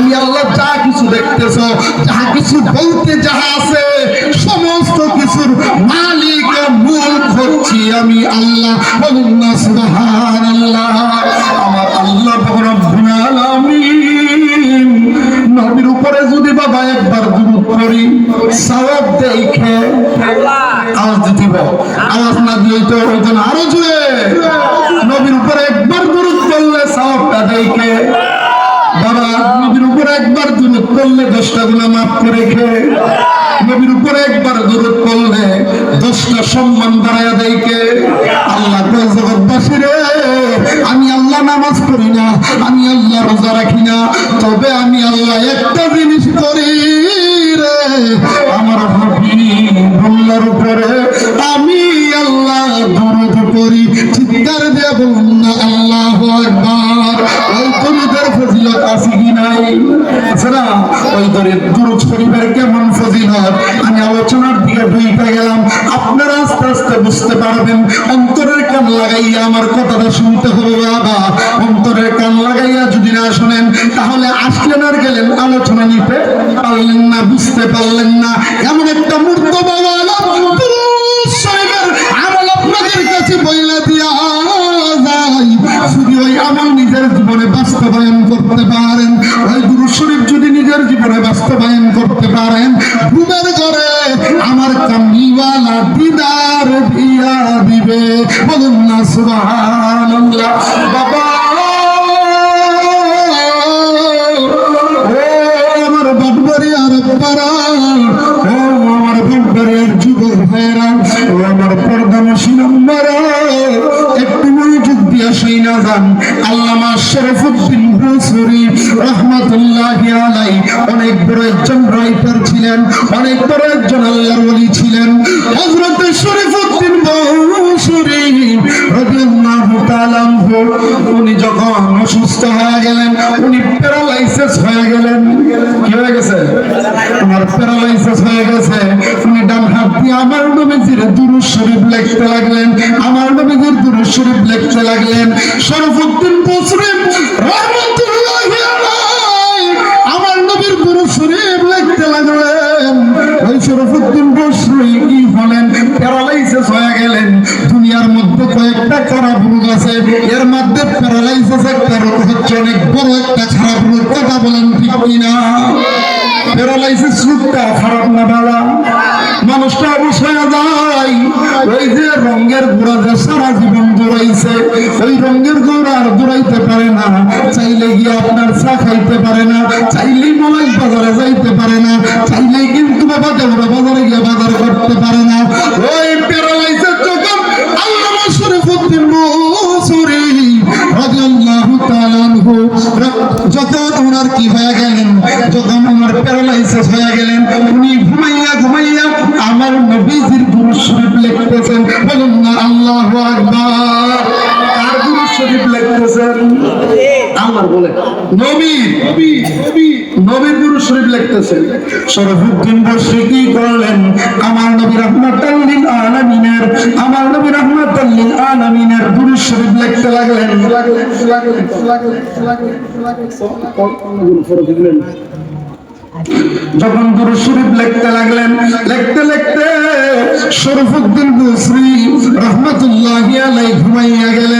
আমি আল্লাহ যা কিছু দেখতেছ যা কিছু বলতে যাহা আছে সমস্ত কিছুর মালিক মূল হচ্ছি আমি আল্লাহ। বলুন না সুবহানাল্লাহ। আমার আল্লাহ রব্বুল আলামিন। নবীর উপরে যদি বাবা একবার দুরূদ করি সওয়াব দেখে আওয়াজ দিতে হবে। আওয়াজ না তো আরও জুড়ে নবীর উপরে একবার দুরূদ করলে সওয়াবটা দেখে বাবা নবীর উপরে একবার দুরূদ করলে দশটা গুণা মাফ করে নবীর উপরে একবার করলে দোষটা সম্মান আল্লাহ জগৎবাসী রে আমি আল্লাহ নামাজ পড়ি না, আমি আল্লাহ রোজা রাখি না, তবে আমি আল্লাহ একটা জিনিস করি। আছে না ওই কেমন ফজিলত? আমি আলোচনার দিকে গেলাম। আপনারা আস্তে আস্তে বুঝতে পারবেন, অন্তরের কান লাগাইয়া আমার কথাটা শুনতে হবে বাবা অন্তরের কান লাগাইয়া যদি না শোনেন, তাহলে আসলেন আর গেলেন, আলোচনা নিতে পারলেন না, বুঝতে পারলেন না। এমন একটা মূর্ত বাবা অসুস্থ হয়ে গেলেন, উনি প্যারালাইসিস হয়ে গেলেন। কি হয়ে গেছে? আমার প্যারালাইসিস হয়ে গেছে। উনি ডান হাত দিয়ে আমার নবীজির দুরূদ শরীফ লিখতে লাগলেন, আমার নবীজির দুরূদ শরীফ লিখতে লাগলেন। শরফুদ্দিন বসরি, রহমাতুল্লাহি আমার নবীর দুরূদ শরীফ লিখতে লাগলেন। ওই শরফুদ্দিন বসরি কি হলেন? প্যারালাইসিস হয়ে গেলেন। মধ্যে রঙের যে সারা জীবন দৌড়াইছে ওই রঙের ঘোড়া আর দৌড়াইতে পারে না। চাইলে গিয়ে আপনার চা খাইতে পারে না চাইলেই মোবাইল বাজারে যাইতে পারে না চাইলেই কিন্তু বাবা দেওয়া বাজারে গিয়ে বাজার করতে পারে না। ওই প্যারালাইসিস যখন শরীফুদ্দিন মুসুরি রাদিয়াল্লাহু তাআলা আনহু যখন ওনার কি হয়ে গেলেন? যখন ওনার প্যারালাইসিস হয়ে গেলেন উনি ঘুমাইয়া ঘুমাইয়া আমার নবীজির দুরূদ শরীফ লিখতেছেন বলুন না আল্লাহু আকবার। কার দুরূদ শরীফ লিখতেছেন? আল্লাহর বলে। নবী নবী নবী শরীফ লিখতেছেন কি করলেন? আমার নবী আলামিনের, আমার নবী আলামিনের শরীফ লিখতে লাগলেন। যখন দুরূদ শরীফ লিখতে লাগলেন, লিখতে লিখতে শরফুদ্দিন বসরি রহমাতুল্লাহি ঘুমাইয়া গেলেন।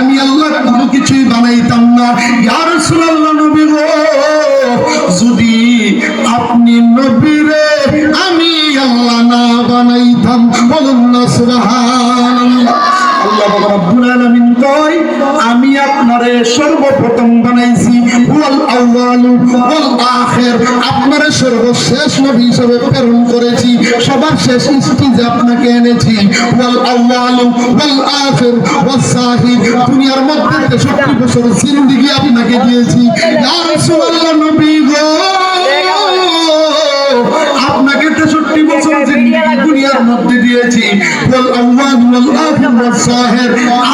আমি আল্লাহ কোনো কিছুই বানাইতাম না। আমি আপনারে সর্বপ্রথম বানাইছি সর্বশেষ নবী হিসেবে প্রেরণ করেছি, সবার শেষ আপনাকে এনেছি। দুনিয়ার মধ্যে 63 বছর আপনাকে দিয়েছি। আপনাকে তেষট্টি বছর দুনিয়ার মধ্যে দিয়েছি।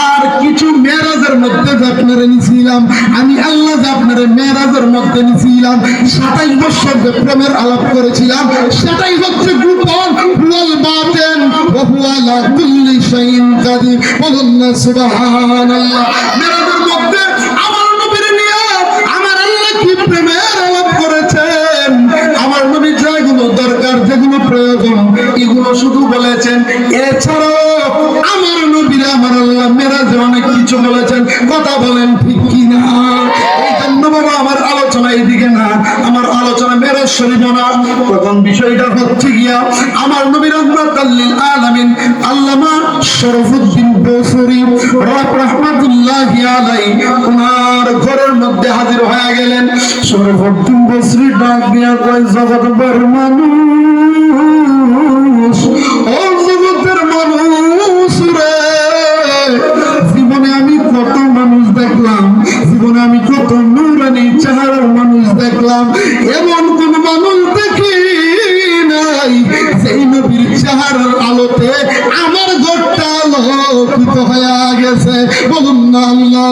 আর কিছু মেরাজের মধ্যে আপনারা নিছিলাম, আমি আল্লাহ আপনারা মেরাজের মধ্যে নিছিলাম, সাতাইশ বছর যে প্রেমের আলাপ করেছিলাম, সেটাই হচ্ছে গোপন ওয়াল বাতেন ওয়া হুয়া কুল্লি আমার নবীর রহমাতাল্লিল আলামিন আল্লামা শরফুদ্দিন বসরি রব ঘরের মধ্যে হাজির হয়ে গেলেন। শরফুদ্দিন বসরি ডাক দিয়া কয়, জগৎ বর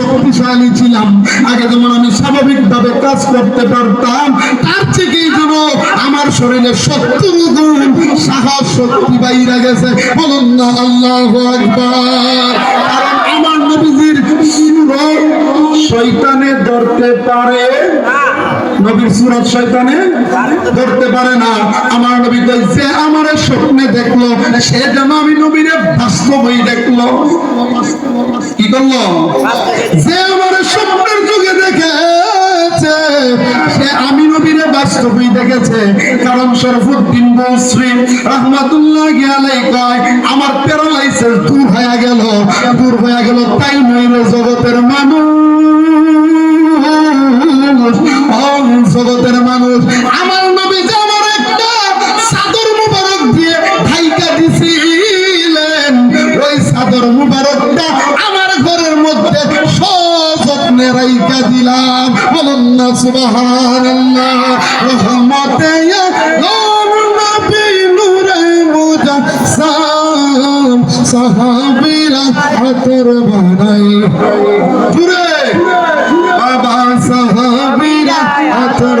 শক্তিশালী ছিলাম। আগে যেমন আমি স্বাভাবিকভাবে কাজ করতে পারতাম তার থেকেই যেন আমার শরীরে সত্তর গুণ সাহস শক্তি বাইরে গেছে। বলুন না আল্লাহ আকবার। কারণ আমার নবীজির শয়তানে ধরতে পারে। নবীর সুরত শয়তানে ধরতে পারে না। আমার নবী যে আমার স্বপ্নে দেখল, সে যেন আমি নবীরে বাস্তবই দেখল। কি করল? যে আমার স্বপ্নের যুগে দেখেছে, সে আমি দেখেছে। কারণ কয়, আমার দূর হয়ে গেল, দূর হয়ে গেল, তাই নইলে জগতের মানুষ। বলুন না সুবহানাল্লাহ রহমতে নূর নবী নূরে মুজাসসাম বাবা সাহাবিরা আতর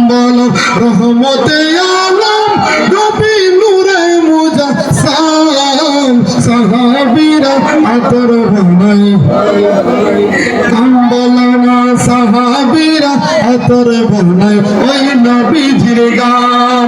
রহমতে আলম, নবী নূরে মুজাসসাম, সাহাবীরা আতর বানাই কাম বলো না সাহাবীরা আতর বানাই ওই নবীজির গান